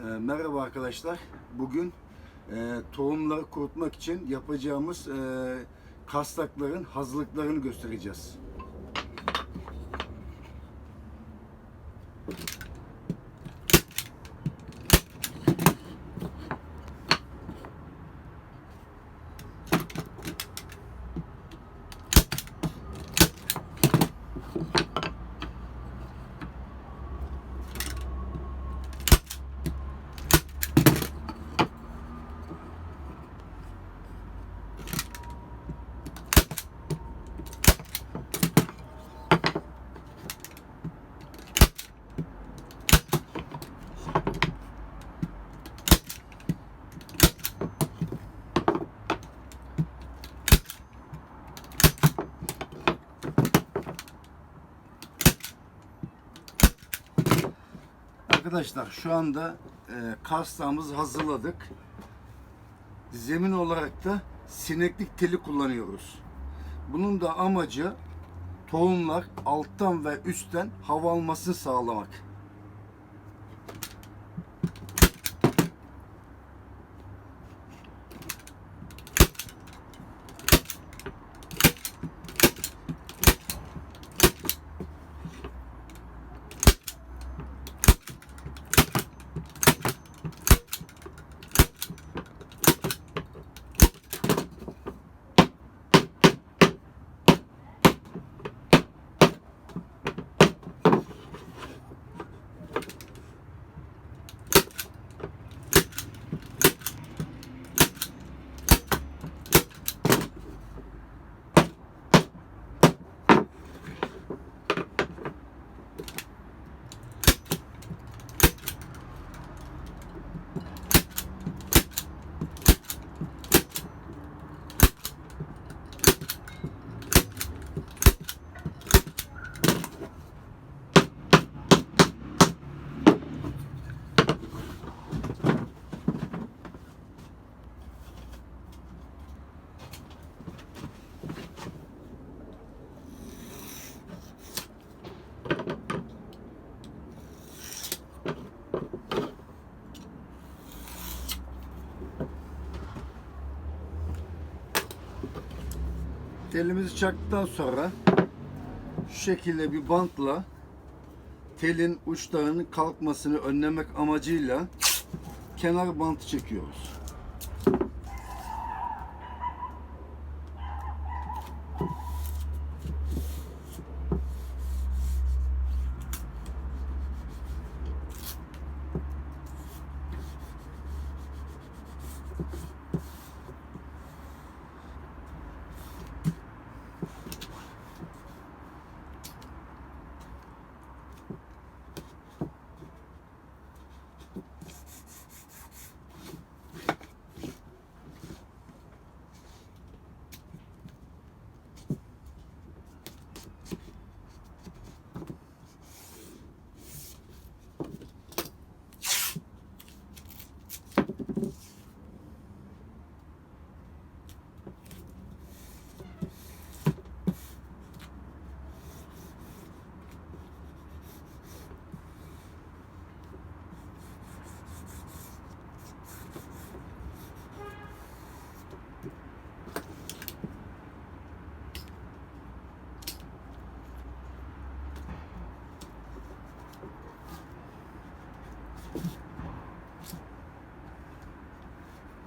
Ee, merhaba arkadaşlar. Bugün e, tohumları kurutmak için yapacağımız e, kastakların hazırlıklarını göstereceğiz. Arkadaşlar şu anda e, kastağımızı hazırladık. Zemin olarak da sineklik teli kullanıyoruz. Bunun da amacı tohumlar alttan ve üstten hava almasını sağlamak. Telimizi çaktıktan sonra şu şekilde bir bantla telin uçlarının kalkmasını önlemek amacıyla kenar bantı çekiyoruz.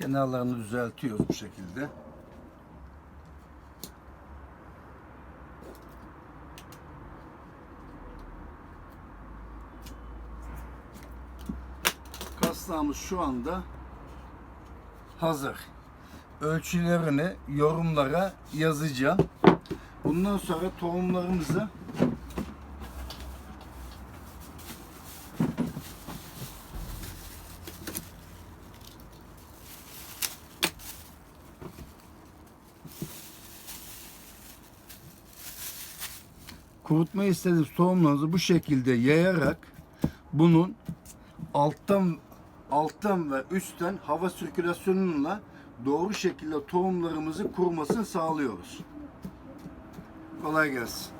Kenarlarını düzeltiyoruz bu şekilde. Kaslağımız şu anda hazır. Ölçülerini yorumlara yazacağım. Bundan sonra tohumlarımızı kurutma istediğiniz tohumlarınızı bu şekilde yayarak bunun alttan alttan ve üstten hava sirkülasyonuyla doğru şekilde tohumlarımızı kurumasını sağlıyoruz. Kolay gelsin.